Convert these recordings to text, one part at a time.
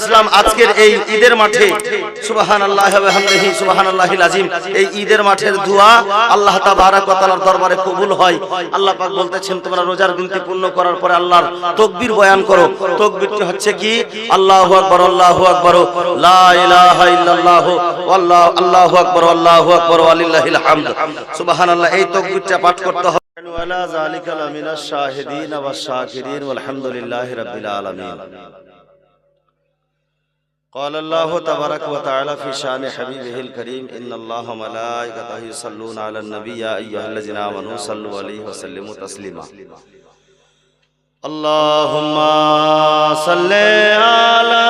ইসলাম আজকের এই ঈদের মাঠে। সুবাহান আল্লাহ সুবাহান আল্লাহ আজিম এই ঈদের মাঠের দোয়া আল্লাহ তাবারাক ওয়া তাআলার দরবারে কবুল হয়। আল্লাহ পাক বলতেছেন, তোমরা রোজার দিনটি পূর্ণ করার পরে আল্লাহর তকবীর বয়ান করো। তকবীরটি হচ্ছে কি? আল্লাহু আকবার আল্লাহু আকবার। লা ইলাহা ইল্লাল্লাহ, আল্লাহ, আল্লাহু আকবার আল্লাহু আকবার, ওয়ালিল্লাহিল হামদ। সুবহানাল্লাহ, এই তকবীরটা পাঠ করতে হবে। ওয়ালা যালিকা লামিনাশ শাহিদিন ওয়াশ শাকিরিন, ওয়ালহামদুলিল্লাহি রাব্বিল আলামিন। قال اللہ تبارک و تعالی فی شان حبیبہ الكریم ان اللہ ملائکتہ یصلون علی النبی یا ایہا اللذین آمنوا صلو علیہ وسلم تسلیما اللہم صلی علی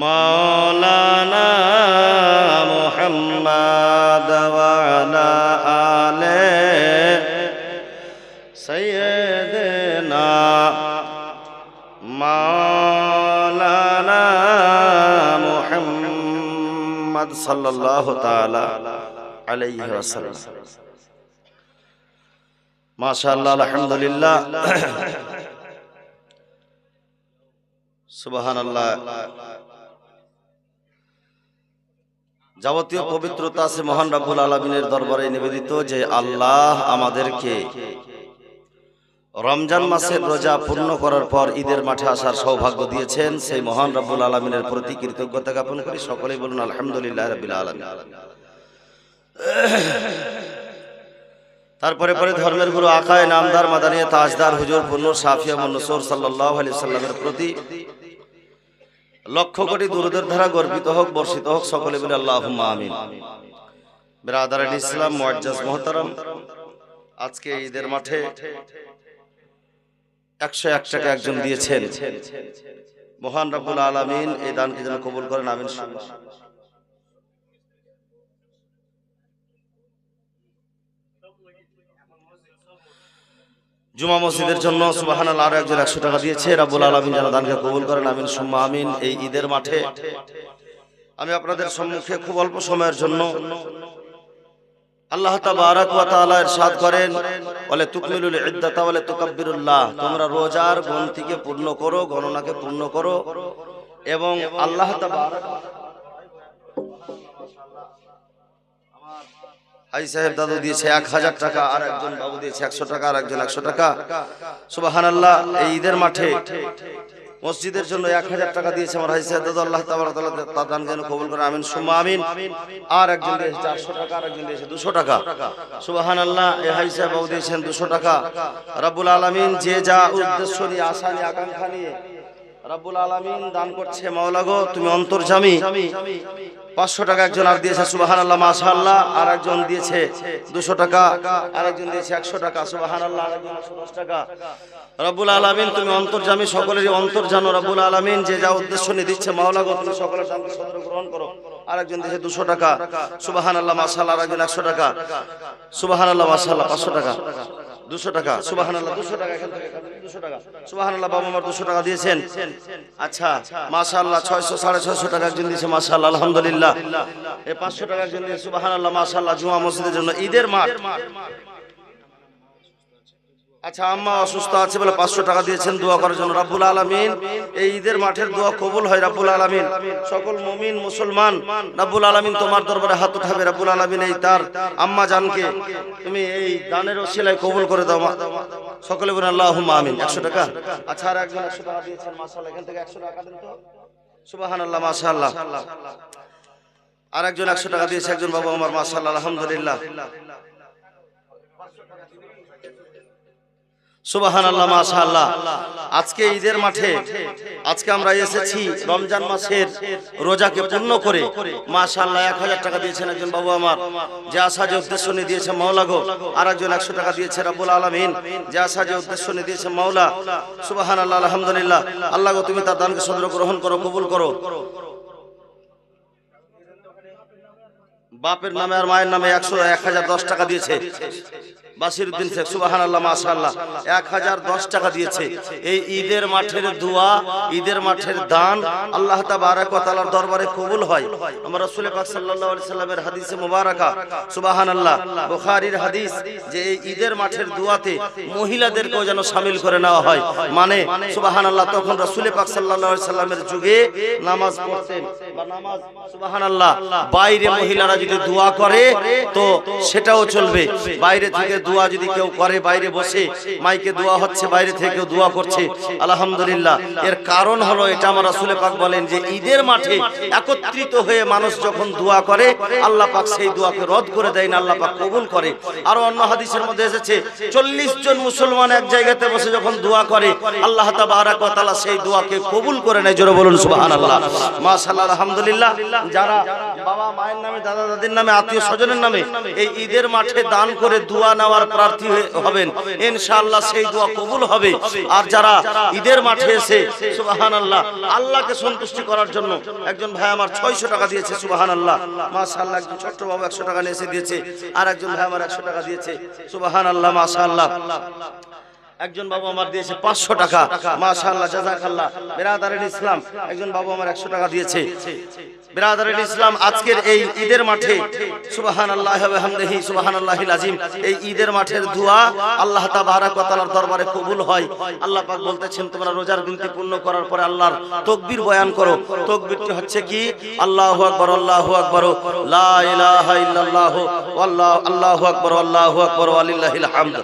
مولانا محمد و علی آلے سیدنا محمد যাবতীয় পবিত্রতা আছে মহান রাবুল আলমিনের দরবারে নিবেদিত যে আল্লাহ আমাদেরকে রমজান মাসের রোজা পূর্ণ করার পর ঈদের মাঠে আসার সৌভাগ্য দিয়েছেন সেই মহান রাব্বুল আলমিনের প্রতি কৃতজ্ঞতা জ্ঞাপন করি সকলেই বলুন আলহামদুলিল্লাহ রবিল আলমিন। তারপরে পরে ধর্মের গুরু আকায় নামদার মাদানিয়া তাজদার হুজুর পূর্ণ সাফিয়া মন্নসুর সাল্লাহ আলি সাল্লামের প্রতি লক্ষ কোটি দুরুদের ধারা গর্বিত হোক বর্ষিত হোক সকলে বলে আল্লাহ আমিন। বেরাদার আলী ইসলাম মুআজ্জাজ মোহতারাম। আজকে ঈদের মাঠে একশো এক টাকা একজন দিয়েছেন। মহান রাব্বুল আলামিন এই দানকে যেন কবুল করেন, আমিন জুমা মসজিদের জন্য সুবাহান আরও একজন একশো টাকা দিয়েছে। রাবুল আলমিন যেন দানকে কবুল করেন, আমিন সুম্মা আমিন এই ঈদের মাঠে। আমি আপনাদের সম্মুখে খুব অল্প সময়ের জন্য আল্লাহ তাআলা ইরশাদ করেন, বলে, তুকমিলুল ইদ্দাতা বলে তুকাব্বিরুল্লাহ তোমরা রোজার গণতিকে পূর্ণ করো, গণনাকে পূর্ণ করো। এবং আল্লাহ হাই সাহেব দাদু দিয়েছে এক হাজার টাকা, আর একজন বাবু দিয়েছে একশো টাকা, আর একজন একশো টাকা। সুবাহান আল্লাহ এই ঈদের মাঠে মসজিদের জন্য এক হাজার টাকা দিয়েছে আমার হাজি সাহেব আল্লাহ তার দান যেন কবুল করে, আমিন সুমা আমিন। আর একজন দিয়েছে চারশো টাকা, আর একজন দিয়েছে দুশো টাকা। সুবাহান আল্লাহ এ হাজি সাহেব দিয়েছেন দুশো টাকা। রাবুল আলমিন যে যা উদ্দেশ্য নিয়ে, আশা নিয়ে, আকাঙ্ক্ষা নিয়ে রাব্বুল আলামিন দান করছে, মাওলা গো, তুমি অন্তর্জামী। পাঁচশো টাকা একজন আর দিয়েছে সুবাহান আল্লাহ মাশাআল্লাহ। আর একজন দিয়েছে দুশো টাকা আর একজন দিয়েছে একশো টাকা সুবাহান আল্লাহ আর টাকা। রব্বুল আলামিন, তুমি অন্তর্জামী, সকলেরই অন্তর জানো, রব্বুল আলামিন, যে যা উদ্দেশ্য নিয়ে দিচ্ছে, মাওলা গো, তুমি সকলের দানকে সদর গ্রহণ করো। আর একজন দিয়েছে দুশো টাকা সুবাহান আল্লাহ মাশা আল্লাহ আর একজন একশো টাকা সুবাহান আল্লাহ মাশা পাঁচশো টাকা। দুশো টাকা সুবাহান আল্লাহ দুশো টাকা এখান থেকে দুশো টাকা। সুবাহান আল্লাহ বাবা আমার দুশো টাকা দিয়েছেন। আচ্ছা মাশা আল্লাহ ছয়শো সাড়ে ছয়শো টাকা একজন দিয়েছে মাশা আল্লাহ আলহামদুলিল্লাহ। এই পাঁচশো টাকা একজন দিয়েছে সুবাহান আল্লাহ মাশা আল্লাহ জুমা মসজিদের জন্য ঈদের মাঠ। আচ্ছা আম্মা অসুস্থ আছে বলে পাঁচশো টাকা দিয়েছেন দোয়া করার জন্য। রাব্বুল আলমিন, এই ঈদের মাঠের দোয়া কবুল হয় রাব্বুল আলমিন। সকল মমিন মুসলমান, রাব্বুল আলমিন তোমার দরবারে হাত উঠাবে। রাব্বুল আলমিন এই তার আম্মা জানকে তুমি এই দানের ওসিলায় কবুল করে দাও সকলে বলে আল্লাহ আমিন। একশো টাকা? আচ্ছা আর একজন একশো টাকা দিয়েছেন মাসাল্লাহ এখান থেকে একশো টাকা সুবাহান আল্লাহ আর একজন একশো টাকা দিয়েছে, একজন বাবা আমার মাশাআল্লাহ, আলহামদুলিল্লাহ। সুবাহান আল্লাহ মাশাআল্লাহ। আজকে ঈদের মাঠে আজকে আমরা এসেছি রমজান মাসের রোজাকে পূর্ণ করে। মাশাআল্লাহ এক হাজার টাকা দিয়েছেন একজন বাবু আমার যে আশা যে উদ্দেশ্য নিয়ে দিয়েছে মাওলা গো। আর একজন একশো টাকা দিয়েছে রাব্বুল আলমিন যে আশা যে উদ্দেশ্য নিয়ে দিয়েছে মাওলা। সুবাহান আল্লাহ আলহামদুলিল্লাহ। আল্লাহ গো তুমি তার দানকে সদর গ্রহণ করো কবুল করো। বাপের নামে আর মায়ের নামে একশো এক হাজার দশ টাকা দিয়েছে। বাসিরুদ্দিন শেখ সুবাহান আল্লাহ মাশাল্লাহ এক হাজার দশ টাকা দিয়েছে। এই ঈদের মাঠের দোয়া ঈদের মাঠের দান আল্লাহ তাবারাকার দরবারে কবুল হয়। আমরা রসুল পাক আলাইহি সাল্লামের হাদিসে মুবারাকা সুবাহান আল্লাহ বুখারীর হাদিস যে এই ঈদের মাঠের দোয়াতে মহিলাদেরকেও যেন সামিল করে নেওয়া হয়। মানে সুবাহান আল্লাহ তখন রসুল পাক আলাইহি সাল্লামের যুগে নামাজ পড়তেন। বা নামাজ সুবাহান আল্লাহ বাইরে মহিলারা যদি দোয়া করে তো সেটাও চলবে। বাইরে থেকে দোয়া যদি কেউ করে বাইরে বসে, মাইকে দোয়া হচ্ছে, বাইরে থেকে দোয়া করছে, আলহামদুলিল্লাহ। এর কারণ হলো এটা আমার রাসূলে পাক বলেন যে ঈদের মাঠে একত্রিত হয়ে মানুষ যখন দোয়া করে, আল্লাহ পাক সেই দোয়াকে রদ করে দেয় না, আল্লাহ পাক কবুল করে। আর অন্য হাদিসের মধ্যে এসেছে, চল্লিশ জন মুসলমান এক জায়গাতে বসে যখন দোয়া করে, আল্লাহ তাআলা সেই দোয়াকে কবুল করে নেয়, জোরে বলুন, সুবহানাল্লাহ। মাশাআল্লাহ, আলহামদুলিল্লাহ। যারা বাবা, মায়ের নামে, দাদা, দাদির নামে আত্মীয় স্বজনের নামে এই ঈদের মাঠে দান করে দোয়া নেওয়ার প্রার্থী হবেন। ইনশাআল্লাহ সেই দোয়া কবুল হবে। আর যারা ঈদের মাঠে এসে, সুবহানাল্লাহ, আল্লাহকে সন্তুষ্টি করার জন্য একজন ভাই আমার 600 টাকা দিয়েছে, সুবহানাল্লাহ। মাশাআল্লাহ, একজন ছোট্ট বাবু 100 টাকা নিয়ে এসে দিয়েছে আর একজন ভাই আমার 100 টাকা দিয়েছে, সুবহানাল্লাহ, মাশাআল্লাহ। একজন বাবু আমার দিয়েছে পাঁচশো টাকা। মাশাআল্লাহ জাজাকাল্লাহ বেরাদারের ইসলাম একজন বাবু আমার একশো টাকা দিয়েছে। বেরাদারের ইসলাম আজকের এই ঈদের মাঠে সুবাহান আল্লাহ সুবাহান আল্লাহিল আজিম এই ঈদের মাঠের দোয়া আল্লাহ দরবারে কবুল হয়। আল্লাহ পাক বলতেছেন তোমরা রোজার বিনতি পূর্ণ করার পরে আল্লাহর তাকবীর বয়ান করো। তাকবীরটি হচ্ছে কি? আল্লাহু আকবার আল্লাহু আকবার লা ইলাহা ইল্লাল্লাহ ওয়াল্লাহু আল্লাহু আকবার আল্লাহু আকবার ওয়ালিল্লাহিল হামদ।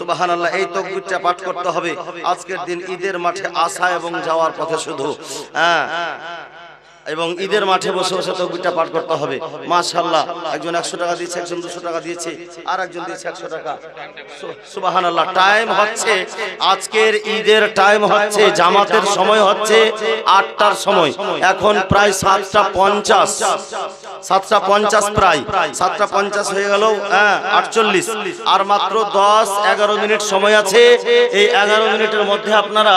সুবহানাল্লাহ এই তাকবীরটা পাঠ করতে হবে। আজকের দিন ঈদের মাঠে আসা এবং যাওয়ার পথে শুধু। হ্যাঁ। এবং ঈদের মাঠে বসে বসে তকবিরটা পাঠ করতে হবে। মাশাআল্লাহ একজন একশো টাকা দিয়েছে একজন দুশো টাকা দিয়েছে আর একজন দিয়েছে একশো টাকা। সুবাহান আল্লাহ টাইম হচ্ছে আজকের ঈদের টাইম হচ্ছে জামাতের সময় হচ্ছে আটটার সময়। এখন প্রায় সাতটা পঞ্চাশ। সাতটা পঞ্চাশ প্রায়। সাতটা পঞ্চাশ হয়ে গেল হ্যাঁ আটচল্লিশ। আর মাত্র দশ এগারো মিনিট সময় আছে। এই এগারো মিনিটের মধ্যে আপনারা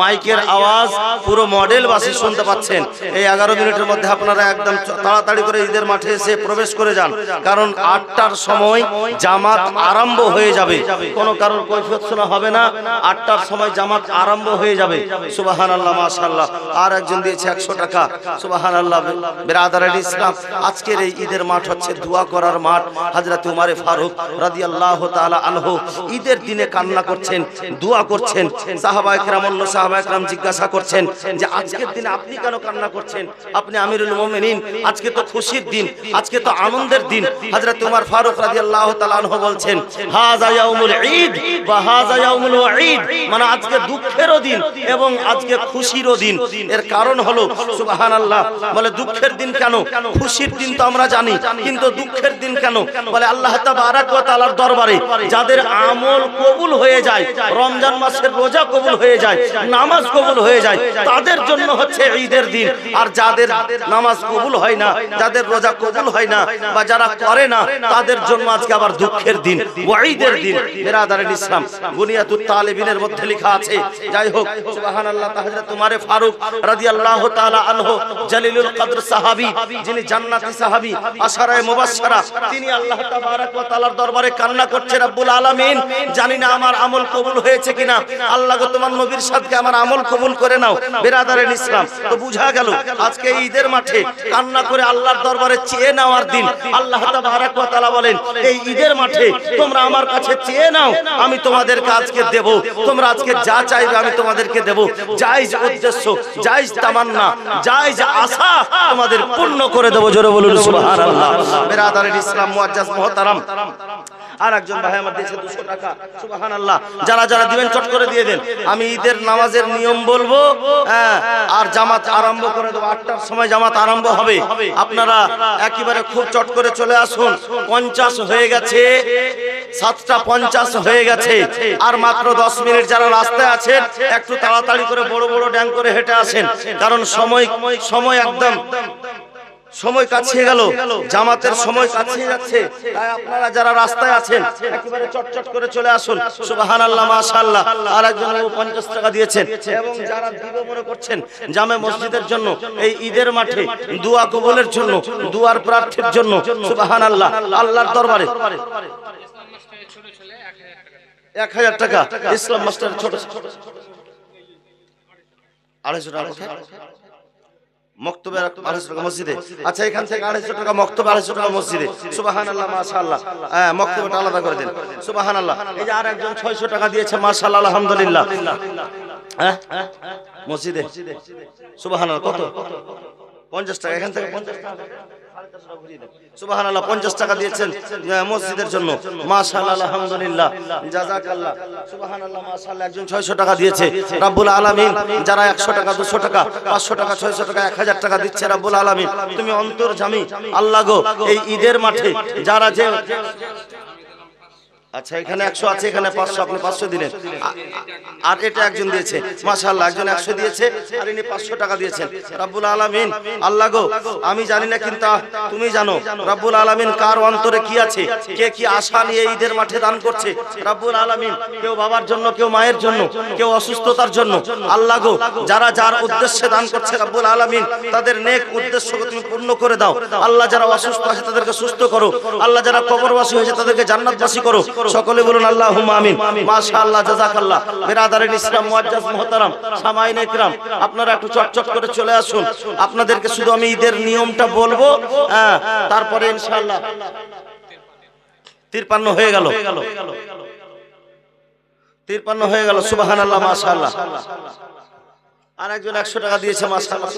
মাইকের আওয়াজ পুরো মডেল বাসি শুনতে পাচ্ছেন। এই এগারো মিনিটের মধ্যে আপনারা একদম তাড়াতাড়ি করে ঈদের মাঠে এসে প্রবেশ করে যান। কারণ আটটার সময় জামাত আরম্ভ হয়ে যাবে। কোনো কারণ কৈফিয়ত শোনা হবে না। আটটার সময় জামাত আরম্ভ হয়ে যাবে। সুবাহান আল্লাহ মাশাল্লাহ আর একজন দিয়েছে একশো টাকা। সুবাহান আল্লাহ বেরাদার ইসলাম, আজকের এই ঈদের মাঠ হচ্ছে দোয়া করার মাঠ। হাজরত উমারে ফারুক রাদি আল্লাহ তালা আনহু ঈদের দিনে কান্না করছেন, দোয়া করছেন। সাহাবা একরাম অন্য সাহাবা একরাম জিজ্ঞাসা করছেন যে, আজকের দিনে আপনি কেন কান্না করছেন? আপনি আমিরুল মোমিনিন, আজকে তো খুশির দিন, আজকে তো আনন্দের দিন। হযরত উমর ফারুক রাদিয়াল্লাহু তাআলা আনহু বলছেন, হাযা ইয়াউমুল ঈদ ওয়া হাযা ইয়াউমুল মানে আজকে দুঃখেরও দিন এবং আজকে খুশিরও দিন। এর কারণ হলো, সুবহানাল্লাহ, বলে দুঃখের দিন কেন? খুশির দিন তো আমরা জানি, কিন্তু দুঃখের দিন কেন? বলে আল্লাহ তাবারাক ওয়া তাআলার দরবারে যাদের আমল কবুল হয়ে যায়, রমজান মাসের রোজা কবুল হয়ে যায়, নামাজ কবুল হয়ে যায়, তাদের জন্য হচ্ছে ঈদের দিন। আর যাদের নামাজ কবুল হয় না যাদের রোজা কবুল হয় না বা যারা করে না তাদের জন্য আজকে আবার দুঃখের দিন। ওয়াঈদের দিন। বেরাদারের ইসলাম বুনিয়াতুত তালেবিনের মধ্যে লেখা আছে। যাই হোক সুবহানাল্লাহ তাহলে তোমারে ফারুক রাদিয়াল্লাহু তাআলা আনহু জলিলুল কদর সাহাবী যিনি জান্নাতি সাহাবী আশারায়ে মুবাশশারা তিনি আল্লাহ তাবারাক ওয়া তাআলার দরবারে কান্না করছে রব্বুল আলামিন। জানি না আমার আমল কবুল হয়েছে কিনা। আল্লাহ গো তোমার নবীর সাথে আমার আমল কবুল করে নাও। বেরাদারের ইসলাম তো বুঝা গেল আজকে ঈদের মাঠে কান্না করে আল্লাহর দরবারে চেয়ে নেওয়ার দিন। আল্লাহ তাআলা বলেন, এই ঈদের মাঠে তোমরা আমার কাছে চেয়ে নাও, আমি তোমাদেরকে আজকে দেব। তোমরা আজকে যা চাইবে আমি তোমাদেরকে দেব। জায়েজ উদ্দেশ্য, জায়েজ তামান্না, জায়েজ আশা তোমাদের পূর্ণ করে দেব। জোরে বলুন, সুবহানাল্লাহ। বেরাদারের ইসলাম মুআজ্জাজ মুহতারাম। আর একজন ভাই আমার দিয়েছে দুশো টাকা। সুবাহান আল্লাহ যারা যারা দিবেন চট করে দিয়ে দেন। আমি ঈদের নামাজের নিয়ম বলব। হ্যাঁ আর জামাত আরম্ভ করে দেবো। আটটার সময় জামাত আরম্ভ হবে। আপনারা একেবারে খুব চট করে চলে আসুন। পঞ্চাশ হয়ে গেছে। সাতটা পঞ্চাশ হয়ে গেছে। আর মাত্র দশ মিনিট যারা রাস্তায় আছেন একটু তাড়াতাড়ি করে বড় বড় ড্যাং করে হেঁটে আসেন। কারণ সময় সময় একদম সময় কাছিয়ে গেল জামাতের সময় কাছিয়ে যাচ্ছে। তাই আপনারা যারা রাস্তায় আছেন একেবারে চটচট করে চলে আসুন। সুবহানাল্লাহ মাশাআল্লাহ। আর একজন 50 টাকা দিয়েছেন। এবং যারা দিব মনে করছেন জামে মসজিদের জন্য এই ঈদের মাঠে দোয়া কবুলের জন্য দুয়ার প্রার্থীর জন্য সুবহানাল্লাহ আল্লাহর দরবারে। এক হাজার টাকা ইসলাম মাস্টার ছোট আড়াইশো টাকা মক্তবের আড়াইশো টাকা মসজিদে। আচ্ছা এখান থেকে আড়াইশো টাকা মক্তব আড়াইশো টাকা মসজিদে। সুবাহান আল্লাহ মাশাআল্লাহ। হ্যাঁ মক্তবেটা আলাদা করে দিন। সুবাহান আল্লাহ এই যে আর একজন ছয়শো টাকা দিয়েছে মাশাআল্লাহ আলহামদুলিল্লাহ। হ্যাঁ মসজিদে। সুবাহান কত? পঞ্চাশ টাকা এখান থেকে পঞ্চাশ টাকা। সুবাহান পঞ্চাশ টাকা দিয়েছেন মসজিদের জন্য। মাশাল আলহামদুলিল্লাহ। জাজাকাল্লাহ সুবাহান আল্লাহ মাশাল একজন ছয়শো টাকা দিয়েছে। রাব্বুল আলামিন, যারা একশো টাকা, দুশো টাকা, পাঁচশো টাকা, ছয়শো টাকা, এক হাজার টাকা দিচ্ছে, রাব্বুল আলমিন। তুমি অন্তর জামি আল্লাহ গো, এই ঈদের মাঠে যারা যে আচ্ছা এখানে একশো আছে এখানে পাঁচশো আপনি পাঁচশো দিলেন। আর এটা একজন দিয়েছে। মাশাআল্লাহ একজন একশো দিয়েছে আর ইনি পাঁচশো টাকা দিয়েছেন। রাব্বুল আলামিন আল্লাহ গো আমি জানি না কিন্তু তুমি জানো রাব্বুল আলামিন কার অন্তরে কি আছে কে কি আশা নিয়ে ঈদের মাঠে দান করছে? রাব্বুল আলামিন কেউ বাবার জন্য কেউ মায়ের জন্য কেউ অসুস্থতার জন্য। আল্লাহ গো যারা যার উদ্দেশ্যে দান করছে রাব্বুল আলামিন তাদের নেক উদ্দেশ্যকে তুমি পূর্ণ করে দাও। আল্লাহ যারা অসুস্থ আছে তাদেরকে সুস্থ করো। আল্লাহ যারা কবরবাসী হয়েছে তাদেরকে জান্নাতবাসী করো। সকলে বলুন আল্লাহ আমিন। মাশাআল্লাহ জাযাকাল্লাহ। বিরাদারিন ইসলাম মুআজ্জাজ মুহতারাম। সামাইন ইকরাম। আপনারা একটু চটচট করে চলে আসুন। আপনাদেরকে শুধু আমি ঈদের নিয়মটা বলব। হ্যাঁ তারপরে ইনশাআল্লাহ। তিরপান্ন হয়ে গেল। তিরপান্ন হয়ে গেল। সুবহানাল্লাহ মাশাআল্লাহ। আর একজন একশো টাকা দিয়েছে মাশাআল্লাহ।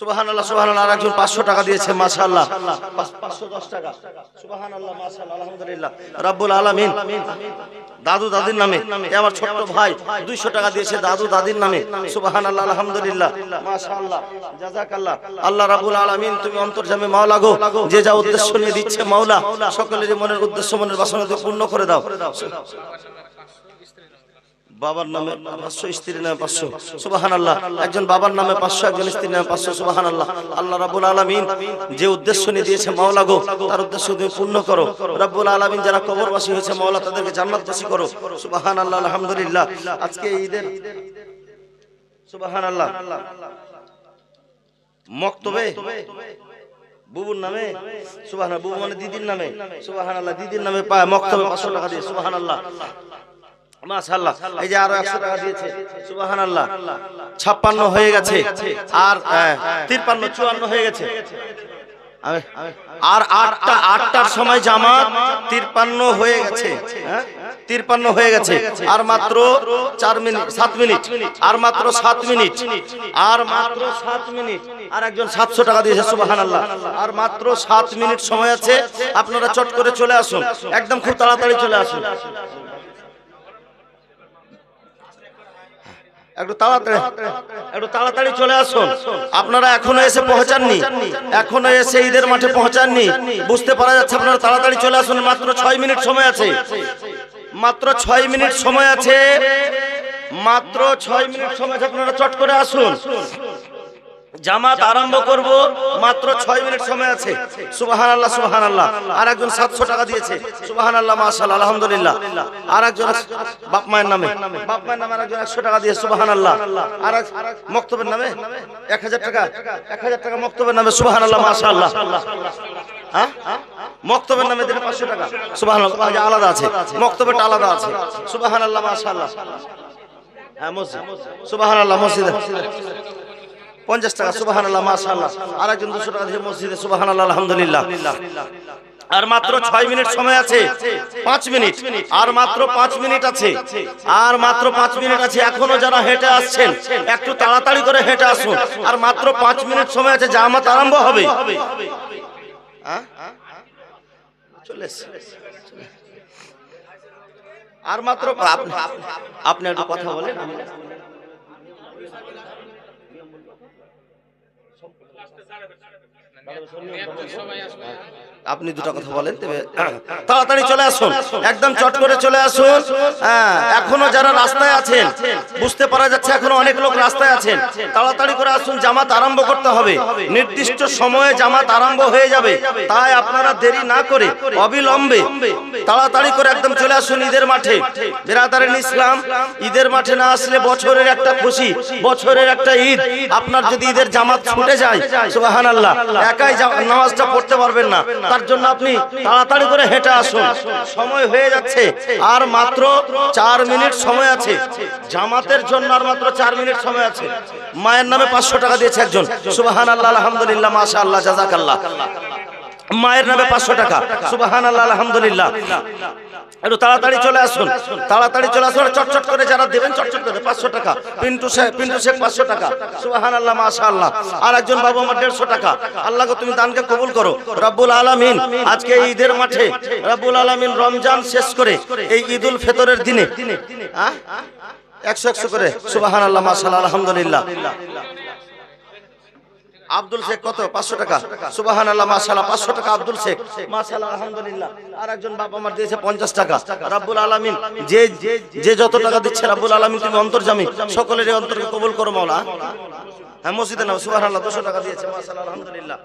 সুবহানাল্লাহ। সুবহানাল্লাহ সুবহানাল্লাহ আর একজন 500 টাকা দিয়েছে মাশাআল্লাহ। 510 টাকা। সুবহানাল্লাহ মাশাআল্লাহ আলহামদুলিল্লাহ। রাব্বুল আলামিন। দাদু দাদির নামে। আমার ছোট্ট ভাই 200 টাকা দিয়েছে দাদু দাদির নামে। সুবহানাল্লাহ আলহামদুলিল্লাহ। মাশাআল্লাহ জাযাকাল্লাহ। আল্লাহ রাব্বুল আলামিন তুমি অন্তর্জামে মাওলা গো। যে যা উদ্দেশ্য নিয়ে দিচ্ছে মাওলা সকলের মনের উদ্দেশ্য মনের বাসনা পূর্ণ করে দাও। বাবার নামে পাঁচশো, স্ত্রীর নামে পাঁচশো। সুবাহান আল্লাহ একজন বাবার নামে পাঁচশো, একজন স্ত্রীর নামে পাঁচশো সুবাহান আল্লাহ আল্লাহ রাবুল আলমিন যে উদ্দেশ্য নিয়ে দিয়েছে মাওলা গো, তার উদ্দেশ্য তুমি পূর্ণ করো। রাব্বুল আলমিন যারা কবরবাসী হয়েছে, মাওলা তাদেরকে জান্নাতবাসী করো। সুবাহান আল্লাহ আলহামদুলিল্লাহ। আজকে ঈদের সুবাহান আল্লাহ মক্তবে, বুবুর নামে সুবাহান বুবু মানে দিদির নামে সুবাহান আল্লাহ দিদির নামে মক্তবে পাঁচশো টাকা দিয়ে সুবাহান আল্লাহ মাশাআল্লাহ। এই যে আরও 100 টাকা দিয়েছে। সুবহানাল্লাহ। 56 হয়ে গেছে। আর 53 54 হয়ে গেছে। আর আটটা আটটার সময় জামাত তিরপান্ন হয়ে গেছে। তিরপান্ন হয়ে গেছে। আর মাত্র চার মিনিট সাত মিনিট। আর মাত্র সাত মিনিট। আর মাত্র সাত মিনিট। আর একজন সাতশো টাকা দিয়েছে সুবাহান আল্লাহ আর মাত্র সাত মিনিট সময় আছে। আপনারা চট করে চলে আসুন। একদম খুব তাড়াতাড়ি চলে আসুন। একটু তাড়াতাড়ি একটু তাড়াতাড়ি চলে আসুন। আপনারা এখনও এসে পৌঁছাননি। এখনও এসে ঈদের মাঠে পৌঁছাননি। বুঝতে পারা যাচ্ছে আপনারা তাড়াতাড়ি চলে আসুন। মাত্র ছয় মিনিট সময় আছে। মাত্র ছয় মিনিট সময় আছে। মাত্র ছয় মিনিট সময় আছে। আপনারা চট করে আসুন। জামাত আরম্ভ করব, মাত্র ছয় মিনিট সময় আছে। সুবাহান আল্লাহ সুবাহান আল্লাহ আর একজন সাতশো টাকা দিয়েছে। সুবাহান আল্লাহ মাসাল আলহামদুলিল্লাহ। আর একজন বাপ মায়ের নামে। বাপ মায়ের নামে একজন একশো টাকা দিয়ে সুবাহান আল্লাহ আর এক মক্তবের নামে? এক হাজার টাকা। এক হাজার টাকা মক্তবের নামে সুবাহান আল্লাহ মাসা হ্যাঁ? মক্তবের নামে দিলে পাঁচশো টাকা। সুবাহান আলাদা আছে। মক্তবেরটা আলাদা আছে। সুবাহান আল্লাহ মাসা আল্লাহ হ্যাঁ মসজিদ। সুবাহান আল্লাহ মসজিদে। পঞ্চাশ টাকা সুবাহান আল্লাহ মাশাআল্লাহ। আর একজন দুশো টাকা দিয়ে মসজিদে সুবাহান আল্লাহ আলহামদুলিল্লাহ। আর মাত্র ছয় মিনিট সময় আছে। পাঁচ মিনিট। আর মাত্র পাঁচ মিনিট আছে। আর মাত্র পাঁচ মিনিট আছে। এখনও যারা হেঁটে আসছেন। একটু তাড়াতাড়ি করে হেঁটে আসুন। আর মাত্র পাঁচ মিনিট সময় আছে। জামাত আরম্ভ হবে? চলে আর মাত্র আপনি একটু কথা বলেন। সবাই আসবে আপনি দুটো কথা বলেন তবে তাড়াতাড়ি চলে আসুন একদম চট করে চলে আসুন। হ্যাঁ এখনও যারা রাস্তায় আছেন বুঝতে পারা যাচ্ছে এখনও অনেক লোক রাস্তায় আছেন। তাড়াতাড়ি করে আসুন জামাত আরম্ভ করতে হবে। নির্দিষ্ট সময়ে জামাত আরম্ভ হয়ে যাবে। তাই আপনারা দেরি না করে অবিলম্বে তাড়াতাড়ি করে একদম চলে আসুন ঈদের মাঠে। বেরাদারেন ইসলাম ঈদের মাঠে না আসলে বছরের একটা খুশি। বছরের একটা ঈদ। আপনার যদি ঈদের জামাত ছুটে যায় সুবাহান আল্লাহ একাই নামাজটা পড়তে পারবেন না। তার জন্য আপনি তাড়াতাড়ি করে হেঁটে আসুন। সময় হয়ে যাচ্ছে। আর মাত্র চার মিনিট সময় আছে। জামাতের জন্য আর মাত্র চার মিনিট সময় আছে। মায়ের নামে পাঁচশো টাকা দিয়েছে একজন। সুবাহান আল্লাহ আলহামদুলিল্লাহ মাশা আল্লাহ জাজাকাল্লাহ মায়ের নামে পাঁচশো টাকা। সুবাহান আল্লাহ আলহামদুলিল্লাহ। একটু তাড়াতাড়ি চলে আসুন। তাড়াতাড়ি চলে আসুন চটচট করে যারা দেবেন, চটচট করে পাঁচশো টাকা। পিন্টু শেখ পিন্টু শেখ পাঁচশো টাকা। সুবাহান আল্লাহ মাশা আল্লাহ আর একজন বাবু আমার দেড়শো টাকা। আল্লাহ তুমি দানকে কবুল করো। রব্বুল আলামিন, আজকে ঈদের মাঠে রব্বুল আলামিন রমজান শেষ করে এই ঈদুল ফেতরের দিনে একশো একশো করে। সুবাহান আল্লাহ মাশা আল্লাহ আলহামদুলিল্লাহ। আব্দুল শেখ কত? পাঁচশো টাকা। সুবাহান আল্লাহ মাসাল্লাহ পাঁচশো টাকা আব্দুল শেখ। মাসাল্লাহ আলহামদুলিল্লাহ। আর একজন বাবা আমার দিয়েছে পঞ্চাশ টাকা। রাব্বুল আলমিন যে যে যত টাকা দিচ্ছে রাব্বুল আলমিন তুমি অন্তর্জামী। সকলের অন্তরকে কবুল করো মাওলা। হ্যাঁ মসজিদে নাও সুবাহান আল্লাহ দুশো টাকা দিয়েছে মাসাল্লাহ আলহামদুলিল্লাহ।